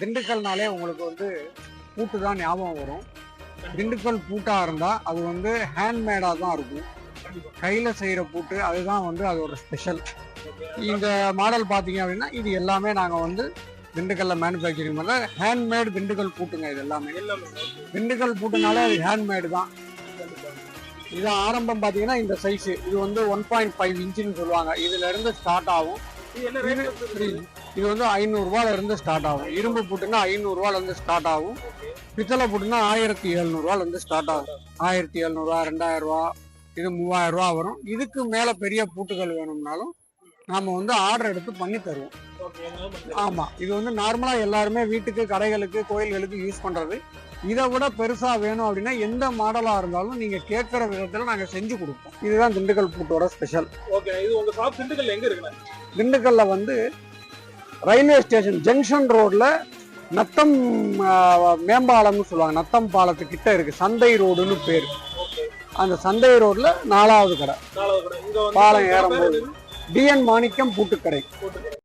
திண்டுக்கல்னாலே உங்களுக்கு வந்து பூட்டு தான் ஞாபகம் வரும். திண்டுக்கல் பூட்டாக இருந்தால் அது வந்து ஹேண்ட்மேடாக தான் இருக்கும். கையில் செய்கிற பூட்டு அதுதான் வந்து அதோட ஸ்பெஷல் இந்த மாடல் பார்த்தீங்க அப்படின்னா இது எல்லாமே நாங்கள் வந்து திண்டுக்கல்ல மேனுஃபேக்சரிங் பண்ணுற ஹேண்ட்மேட் திண்டுக்கல் பூட்டுங்க இது எல்லாமே. திண்டுக்கல் பூட்டுனாலே அது ஹேண்ட்மேடு தான். இது ஆரம்பம் பார்த்தீங்கன்னா இந்த சைஸ் இது வந்து ஒன் பாயிண்ட் ஃபைவ் இன்ச்சுன்னு சொல்லுவாங்க. இதுல இருந்து ஸ்டார்ட் ஆகும். இது வந்து ஐநூறுரூவால இருந்து ஸ்டார்ட் ஆகும். இரும்பு பூட்டுன்னா ஐநூறுரூவால இருந்து ஸ்டார்ட் ஆகும். பித்தளை பூட்டுனா ஆயிரத்தி எழுநூறுவால இருந்து ஸ்டார்ட் ஆகும். ஆயிரத்தி எழுநூறுவா ரெண்டாயிரம் ரூபா இது மூவாயிரம் ரூபா வரும். இதுக்கு மேலே பெரிய பூட்டுகள் வேணும்னாலும் நாம வந்து ஆர்டர் எடுத்து பண்ணி தருவோம். ஓகே ஆமா இது வந்து நார்மலா எல்லாருமே வீட்டுக்கு கடைகளுக்கு கோயில்களுக்கு யூஸ் பண்றது. இதை விட பெருசா வேணும் அப்படின்னா எந்த மாடலா இருந்தாலும் நீங்க கேட்கிற விதத்துல நாங்க செஞ்சு கொடுப்போம். இதுதான் திண்டுக்கல் பூட்டோட ஸ்பெஷல் ஓகே இது உங்க ஷாப் திண்டுக்கல்ல எங்க இருக்குண்ணே திண்டுக்கல்ல வந்து ரயில்வே ஸ்டேஷன் ஜங்ஷன் ரோட்ல நத்தம் மேம்பாலம்னு சொல்லுவாங்க. நத்தம் பாலத்துக்கிட்ட இருக்கு. சந்தை ரோடுன்னு பேர். அந்த சந்தை ரோட்ல நாலாவது கடை. பாலம் ஏறும்போது? டிஎன் மாணிக்கம் பூட்டுக்கடை.